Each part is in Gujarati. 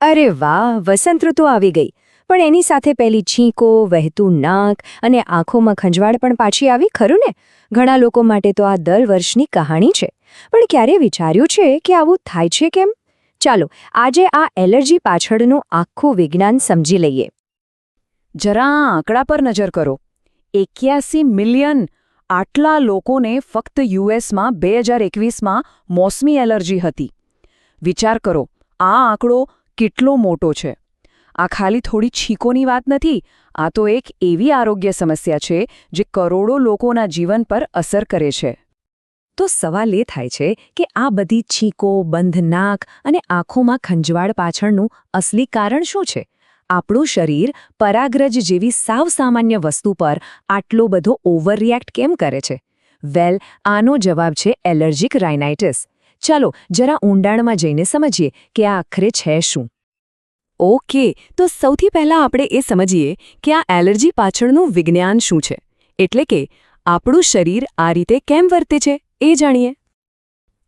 અરે વાહ, વસંત ઋતુ આવી ગઈ. પણ એની સાથે પેલી છીંકો, વહેતું નાક અને આંખોમાં ખંજવાળ પણ પાછી આવી, ખરું ને? ઘણા લોકો માટે તો આ દર વર્ષની કહાણી છે. પણ ક્યારે વિચાર્યું છે કે આવું થાય છે કેમ? ચાલો, આજે આ એલર્જી પાછળનું આખું વિજ્ઞાન સમજી લઈએ. જરા આંકડા પર નજર કરો. એક્યાસી મિલિયન આટલા લોકોને ફક્ત યુએસમાં બે હજાર એકવીસમાં મોસમી એલર્જી હતી. વિચાર કરો, આ આંકડો કેટલો મોટો છે. આ ખાલી થોડી છીકોની વાત નથી, આ તો એક એવી આરોગ્ય સમસ્યા છે જે કરોડો લોકોના જીવન પર અસર કરે છે. તો સવાલ એ થાય છે કે આ બધી છીકો, બંધ નાક અને આંખોમાં ખંજવાળ પાછળનું અસલી કારણ શું છે? આપણું શરીર પરાગ્રજ જેવી સાવ સામાન્ય વસ્તુ પર આટલો બધો ઓવરરિએક્ટ કેમ કરે છે? વેલ, આનો જવાબ છે એલર્જીક રાઇનાઇટિસ ચાલો જરા ઊંડાણમાં જઈને સમજીએ કે આ આખરે છે શું. ઓકે, તો સૌથી પહેલાં આપણે એ સમજીએ કે આ એલર્જી પાછળનું વિજ્ઞાન શું છે. એટલે કે આપણું શરીર આ રીતે કેમ વર્તે છે, એ જાણીએ.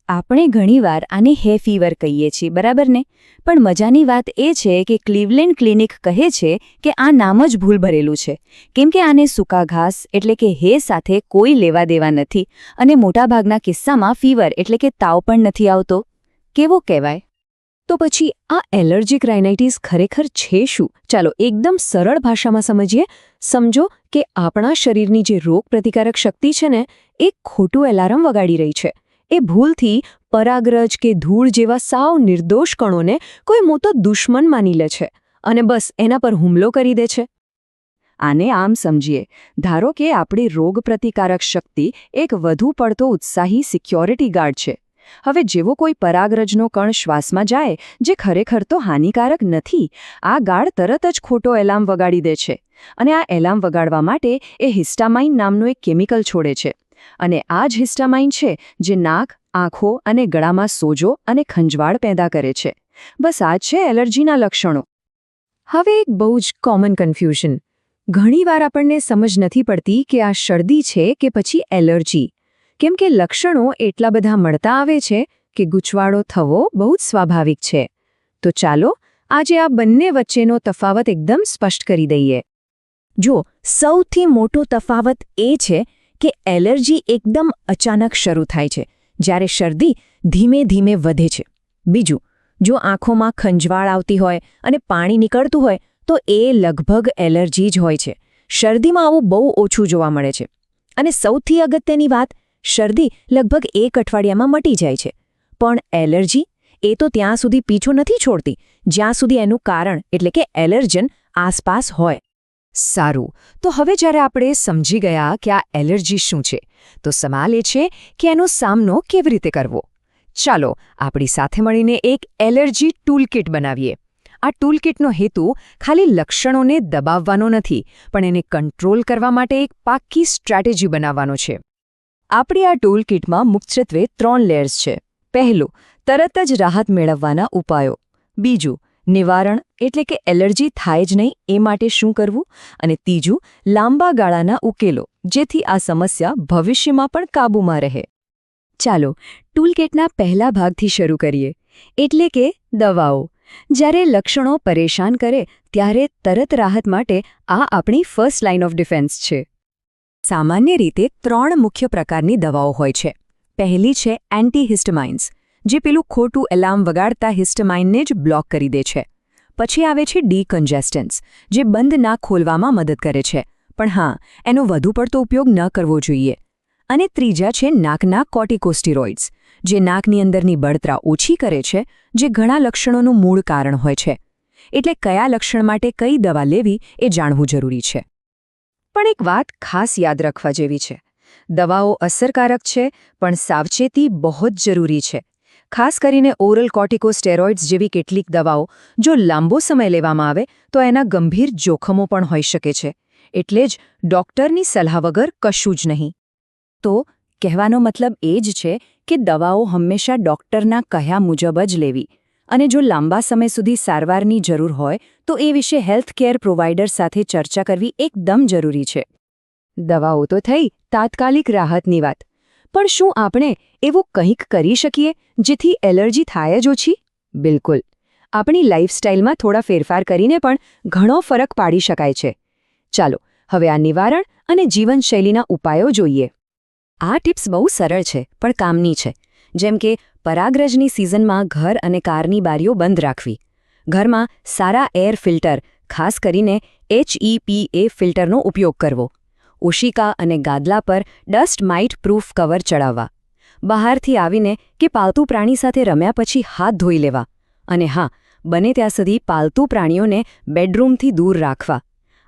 આપણે ઘણીવાર આને હે ફીવર કહીએ છીએ, બરાબર ને? પણ મજાની વાત એ છે કે ક્લીવલેન્ડ ક્લિનિક કહે છે કે આ નામ જ ભૂલ ભરેલું છે. કેમ કે આને સૂકા ઘાસ એટલે કે હે સાથે કોઈ લેવા દેવા નથી અને મોટાભાગના કિસ્સામાં ફીવર એટલે કે તાવ પણ નથી આવતો. કેવો કહેવાય? તો પછી આ એલર્જીક રાઇનાઇટીસ ખરેખર છે શું? ચાલો એકદમ સરળ ભાષામાં સમજીએ. સમજો કે આપણા શરીરની જે રોગપ્રતિકારક શક્તિ છે ને, એ ખોટું એલાર્મ વગાડી રહી છે. એ ભૂલથી પરાગરજ કે ધૂળ જેવા સાવ નિર્દોષ કણોને કોઈ મોટો દુશ્મન માની લે છે અને બસ એના પર હુમલો કરી દે છે. આને આમ સમજીએ, ધારો કે આપણી રોગપ્રતિકારક શક્તિ એક વધુ પડતો ઉત્સાહી સિક્યોરિટી ગાર્ડ છે. હવે જેવો કોઈ પરાગરજનો કણ શ્વાસમાં જાય, જે ખરેખર તો હાનિકારક નથી, આ ગાળ તરત જ ખોટો એલાર્મ વગાડી દે છે અને આ એલાર્મ વગાડવા માટે એ હિસ્ટામાઇન નામનું એક કેમિકલ છોડે છે. અને આ જ હિસ્ટામાઇન છે જે નાક, આંખો અને ગળામાં સોજો અને ખંજવાળ પેદા કરે છે. બસ આ છે એલર્જીના લક્ષણો. હવે એક બહુ જ કોમન કન્ફ્યુઝન. ઘણીવાર આપણને સમજ નથી પડતી કે આ શરદી છે કે પછી એલર્જી. કેમ કે લક્ષણો એટલા બધા મળતા આવે છે કે ગૂંચવાડો થવો બહુ જ સ્વાભાવિક છે. તો ચાલો, આજે આ બંને વચ્ચેનો તફાવત એકદમ સ્પષ્ટ કરી દઈએ. જો સૌથી મોટો તફાવત એ છે કે એલર્જી એકદમ અચાનક શરૂ થાય છે, જ્યારે શરદી ધીમે ધીમે વધે છે. બીજું, જો આંખોમાં ખંજવાળ આવતી હોય અને પાણી નીકળતું હોય, તો એ લગભગ એલર્જી જ હોય છે. શરદીમાં આવું બહુ ઓછું જોવા મળે છે. અને સૌથી અગત્યની વાત, શરદી લગભગ એક અઠવાડિયામાં મટી જાય છે. પણ એલર્જી? એ તો ત્યાં સુધી પીછો નથી છોડતી, જ્યાં સુધી એનું કારણ, એટલે કે એલર્જન, આસપાસ હોય. સારું. તો હવે જ્યારે આપણે સમજી ગયા કે આ એલર્જી શું છે, તો સવાલ એ છે કે એનો સામનો કેવી રીતે કરવો? ચાલો, આપણી સાથે મળીને એક એલર્જી ટૂલકિટ બનાવીએ. આ ટૂલકિટનો હેતુ ખાલી લક્ષણોને દબાવવાનો નથી, પણ એને કંટ્રોલ કરવા માટે એક પાક્કી સ્ટ્રેટેજી બનાવવાનો છે. આપણી આ ટૂલકિટમાં મુખ્યત્વે ત્રણ લેયર્સ છે. પહેલું, તરત જ રાહત મેળવવાના ઉપાયો. બીજું નિવારણ એટલે કે એલર્જી થાય જ નહીં એ માટે શું કરવું? અને ત્રીજું, લાંબા ગાળાના ઉકેલો, જેથી આ સમસ્યા ભવિષ્યમાં પણ કાબૂમાં રહે. ચાલો, ટૂલકેટના પહેલા ભાગથી શરૂ કરીએ. એટલે કે દવાઓ. જ્યારે લક્ષણો પરેશાન કરે, ત્યારે તરત રાહત માટે આ આપણી ફર્સ્ટ લાઇન ઓફ ડિફેન્સ છે. સામાન્ય રીતે ત્રણ મુખ્ય પ્રકારની દવાઓ હોય છે. પહેલી છે એન્ટીહિસ્ટમાઇન્સ. જે પેલું ખોટું એલાર્મ વગાડતા હિસ્ટમાઇનને જ બ્લોક કરી દે છે. પછી આવે છે ડીકન્જેસ્ટન્સ જે બંધ ના ખોલવામાં મદદ કરે છે. પણ હા, એનો વધુ પડતો ઉપયોગ ન કરવો જોઈએ. અને ત્રીજા છે નાકના કોર્ટિકોસ્ટીરોઇડ્સ, જે નાકની અંદરની બળતરા ઓછી કરે છે, જે ઘણા લક્ષણોનું મૂળ કારણ હોય છે. એટલે કયા લક્ષણ માટે કઈ દવા લેવી એ જાણવું જરૂરી છે. પણ એક વાત ખાસ યાદ રાખવા જેવી છે. દવાઓ અસરકારક છે, પણ સાવચેતી બહુ જ જરૂરી છે. ખાસ કરીને ઓરલ કોર્ટિકોસ્ટેરોઇડ્સ જેવી કેટલીક દવાઓ જો લાંબો સમય લેવામાં આવે, તો એના ગંભીર જોખમો પણ હોઈ શકે છે. એટલે જ ડોક્ટરની સલાહ વગર કશું જ નહીં. તો કહેવાનો મતલબ એ જ છે કે દવાઓ હંમેશા ડોક્ટરના કહ્યા મુજબ જ લેવી. અને જો લાંબા સમય સુધી સારવારની જરૂર હોય, તો એ વિશે હેલ્થકેર પ્રોવાઇડર સાથે ચર્ચા કરવી એકદમ જરૂરી છે. દવાઓ તો થઈ, તાત્કાલિક રાહતની વાત. પણ શું આપણે એવું કંઈક કરી શકીએ જેથી એલર્જી થાય જ ઓછી? બિલકુલ. આપણી લાઇફસ્ટાઇલમાં થોડા ફેરફાર કરીને પણ ઘણો ફરક પાડી શકાય છે. ચાલો, હવે આ નિવારણ અને જીવનશૈલીના ઉપાયો જોઈએ. આ ટિપ્સ બહુ સરળ છે, પણ કામની છે. જેમ કે, પરાગરજની સિઝનમાં ઘર અને કારની બારીઓ બંધ રાખવી. ઘરમાં સારા એર ફિલ્ટર, ખાસ કરીને એચઈપીએ ફિલ્ટરનો ઉપયોગ કરવો. ઉશિકા અને ગાદલા પર ડસ્ટ માઇટ પ્રૂફ કવર ચડાવવા. બહારથી આવીને કે પાલતુ પ્રાણી સાથે રમ્યા પછી હાથ ધોઈ લેવા. અને હા, બને ત્યાં સુધી પાલતુ પ્રાણીઓને બેડરૂમથી દૂર રાખવા.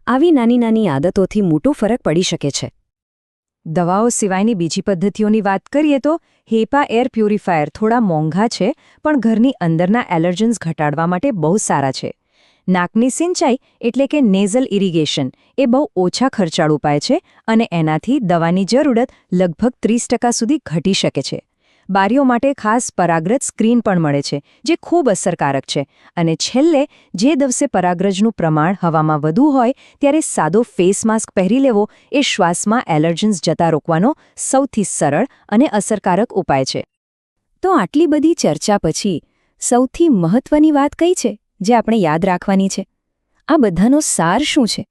આવી નાની નાની આદતોથી મોટો ફરક પડી શકે છે. દવાઓ સિવાયની બીજી પદ્ધતિઓની વાત કરીએ તો હેપા એર પ્યુરિફાયર થોડા મોંઘા છે, પણ ઘરની અંદરના એલર્જન્સ ઘટાડવા માટે બહુ સારા છે. નાકની સિંચાઈ એટલે કે નેઝલ ઇરિગેશન એ બહુ ઓછા ખર્ચાળ ઉપાય છે અને એનાથી દવાની જરૂરત લગભગ ત્રીસ સુધી ઘટી શકે છે. બારીઓ માટે ખાસ પરાગ્રજ સ્ક્રીન પણ મળે છે, જે ખૂબ અસરકારક છે અને છેલ્લે, જે દિવસે પરાગ્રજનું પ્રમાણ હવામાં વધુ હોય ત્યારે સાદો ફેસ માસ્ક પહેરી લેવો એ શ્વાસમાં એલર્જન્સ જતા રોકવાનો સૌથી સરળ અને અસરકારક ઉપાય છે. તો આટલી બધી ચર્ચા પછી સૌથી મહત્વની વાત કઈ છે? જે આપણે યાદ રાખવાની છે. આ બધાનો સાર શું છે?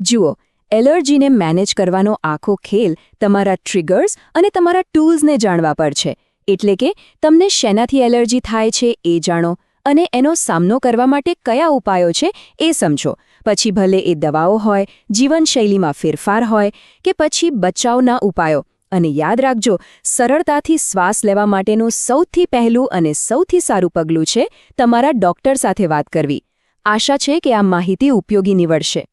જુઓ, એલર્જીને મેનેજ કરવાનો આખો ખેલ તમારા ટ્રિગર્સ અને તમારા ટૂલ્સને જાણવા પર છે. એટલે કે, તમને શેનાથી એલર્જી થાય છે એ જાણો અને એનો સામનો કરવા માટે કયા ઉપાયો છે એ સમજો. પછી ભલે એ દવાઓ હોય, જીવનશૈલીમાં ફેરફાર હોય કે પછી બચાવના ઉપાયો અને યાદ રાખજો, સરળતાથી શ્વાસ લેવા માટેનું સૌથી પહેલું અને સૌથી સારું પગલું છે તમારા ડોક્ટર સાથે વાત કરવી. આશા છે કે આ માહિતી ઉપયોગી નીવડશે.